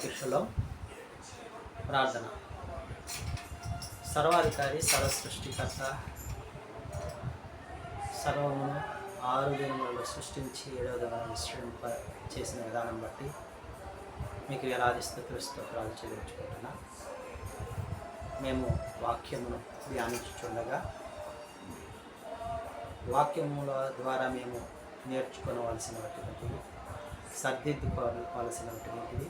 అందరికీ ప్రార్థన. సర్వాధికారి సర్వ సృష్టికర్త సర్వమును ఆరు దినములలో సృష్టించి ఏడవ దినం సృష్టింప చేసిన విధానం బట్టి మీకు వేలాది స్థుతులు స్తోత్రాలు చెల్లించుకుంటున్నా. మేము వాక్యమును ధ్యానించుండగా వాక్యముల ద్వారా మేము నేర్చుకోవలసినటువంటివి సర్దిద్దుకోవాల్సినటువంటివి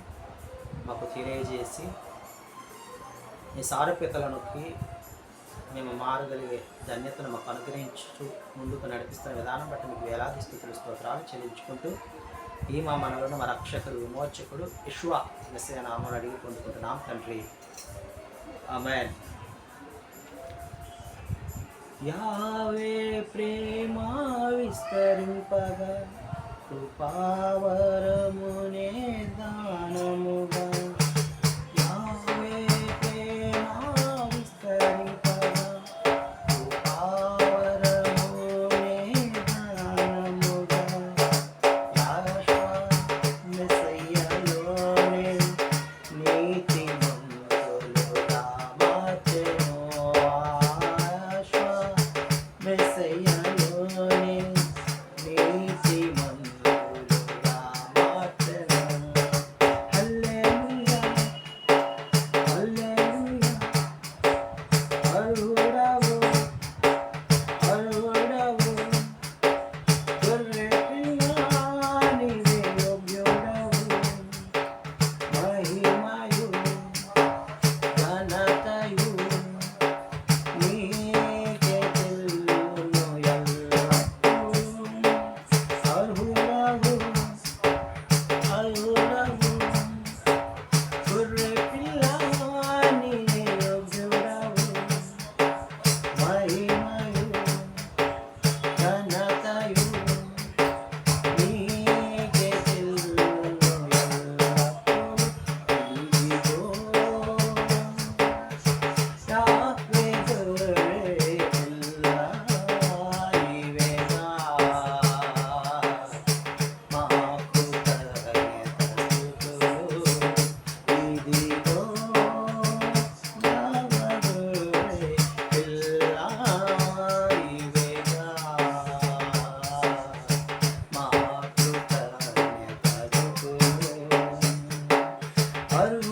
మాకు తెలియజేసి మీ సారూప్యతల నొక్కి మేము మారగలిగే ధన్యతను మాకు అనుగ్రహించు ముందుకు నడిపిస్తున్న విధానం బట్టి మీకు వేలాది స్థితులు స్తోత్రాలు చెల్లించుకుంటూ ఈ మా మనలను మా రక్షకుడు విమోచకుడు విశ్వ మెస్సే నామను అడిగి పొందుకుంటున్నాం తండ్రి. అమెన్ యావే ప్రేమ విస్తరింపగా కృపావర Harun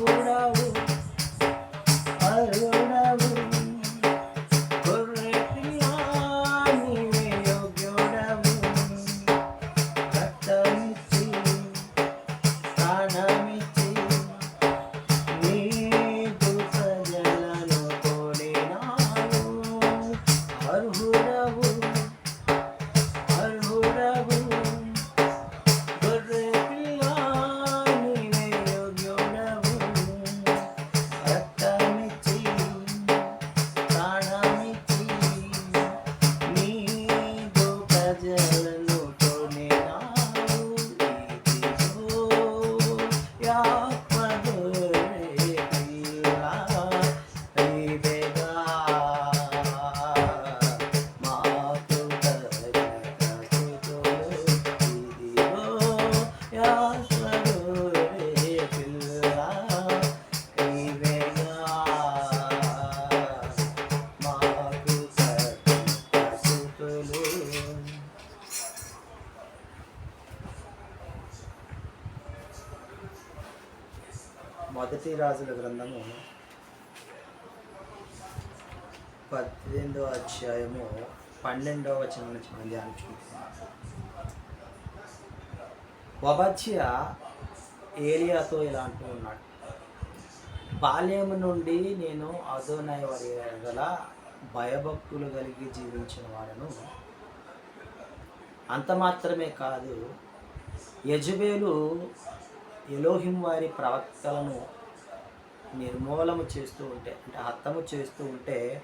రాజుల గ్రంథము పద్దెనిమిదవ అధ్యాయము పన్నెండవ వచనం నుంచి మనం ధ్యానించుకుంటున్నాం. వబత్య ఏలియాతో ఇలా అంటూ ఉన్నాడు. బాల్యము నుండి నేను అదోనయ వారి గల భయభక్తులు కలిగి జీవించిన వాడను. అంత మాత్రమే కాదు యజుబేలు ఎలోహిం వారి ప్రవక్తలను నిర్మూలము చేస్తూ ఉంటే అంటే హత్తము చేస్తూ ఉంటే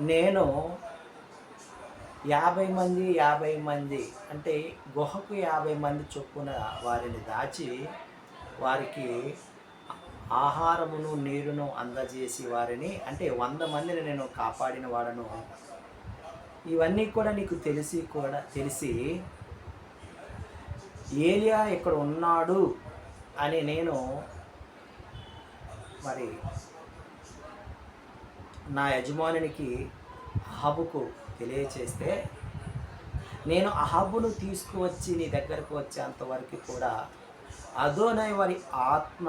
నేను యాభై మంది యాభై మంది అంటే గుహకు యాభై మంది చొప్పున వారిని దాచి వారికి ఆహారమును నీరును అందజేసి వారిని అంటే వంద మందిని నేను కాపాడిన వాడను. ఇవన్నీ కూడా నీకు తెలిసి కూడా తెలిసి ఏలియా ఇక్కడ ఉన్నాడు అని నేను మరి నా యజమానునికి అహబుకు తెలియచేస్తే నేను అహబును తీసుకువచ్చి నీ దగ్గరకు వచ్చేంత వరకు కూడా అదోనై వారి ఆత్మ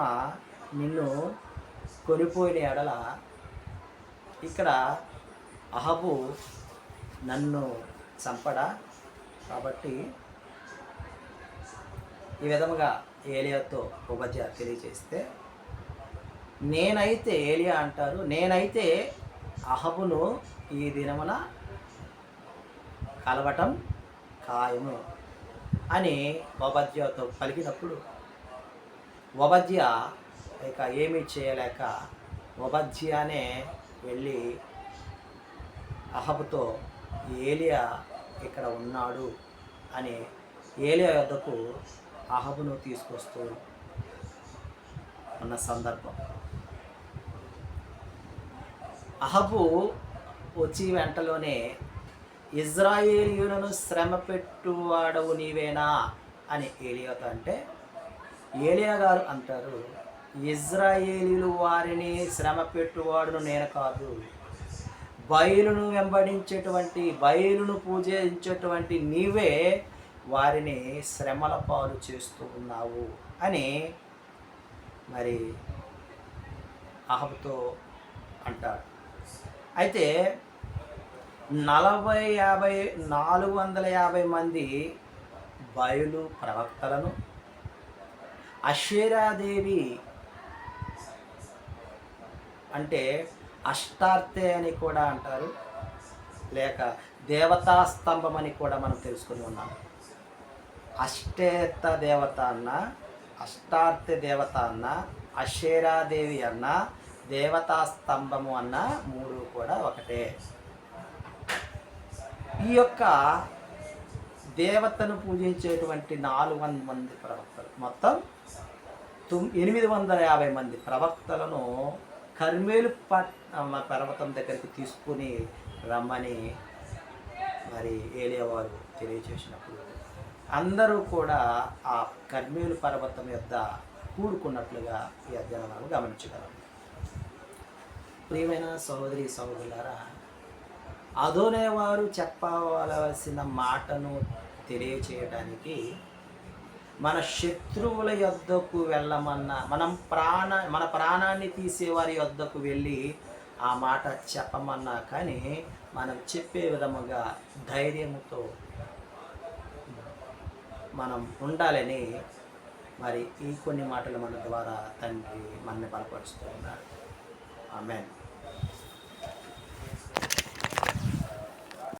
నిన్ను కొనిపోయిన ఎడల ఇక్కడ అహబు నన్ను చంపడా? కాబట్టి ఈ విధముగా ఏలియాతో ఉపజ తెలియజేస్తే నేనైతే ఏలియా అంటారు. నేనైతే అహబును ఈ దినమున కలవటం ఖాయము అని ఒబద్యతో పలికినప్పుడు ఒబద్య ఇక ఏమీ చేయలేక ఒబద్యానే వెళ్ళి అహబుతో ఏలియా ఇక్కడ ఉన్నాడు అని ఏలియా వద్దకు అహబును తీసుకొస్తూ ఉన్న సందర్భం. అహబు వచ్చి వెంటలోనే ఇజ్రాయేలీయులను శ్రమ పెట్టువాడవు నీవేనా? అని ఏలియాతో అంటే ఏలియా గారు అంటారు ఇజ్రాయేలీలు వారిని శ్రమ పెట్టువాడును నేను కాదు. బయలును వెంబడించేటువంటి బయలును పూజించేటువంటి నీవే వారిని శ్రమల పాలు చేస్తూ ఉన్నావు. అని మరి అహబుతో అంటాడు. అయితే నలభై యాభై నాలుగు వందల యాభై మంది బయలు ప్రవక్తలను అశ్వరాదేవి అంటే అష్టార్తే అని కూడా అంటారు లేక దేవతా స్తంభం అని కూడా మనం తెలుసుకుని ఉన్నాం. అష్టేత దేవత అన్న అష్టార్త దేవత అన్న అషేరాదేవి అన్న దేవతా స్తంభము అన్న మూడు కూడా ఒకటే. ఈ యొక్క దేవతను పూజించేటువంటి నాలుగు వంద మంది ప్రవక్తలు. మొత్తం తొమ్ ఎనిమిది వందల యాభై మంది ప్రవక్తలను కర్మేలు పట్ పర్వతం దగ్గరికి తీసుకుని రమ్మని మరి ఏలియా వారు తెలియచేసినప్పుడు అందరూ కూడా ఆ కర్మేలు పర్వతం యొక్క కూడుకున్నట్లుగా ఈ అధ్యయనం గమనించగలం ప్రియమైన సహోదరి సోదరులారా అదోనే వారు చెప్పవలసిన మాటను తెలియచేయడానికి మన శత్రువుల యొద్దకు వెళ్ళమన్న మనం ప్రాణ మన ప్రాణాన్ని తీసేవారి యొద్దకు వెళ్ళి ఆ మాట చెప్పమన్నా కానీ మనం చెప్పే విధముగా ధైర్యంతో మనం ఉండాలని మరి ఈ కొన్ని మాటలు మన ద్వారా తండ్రి మనని బలపరుస్తూ ఉన్నాడు Amen.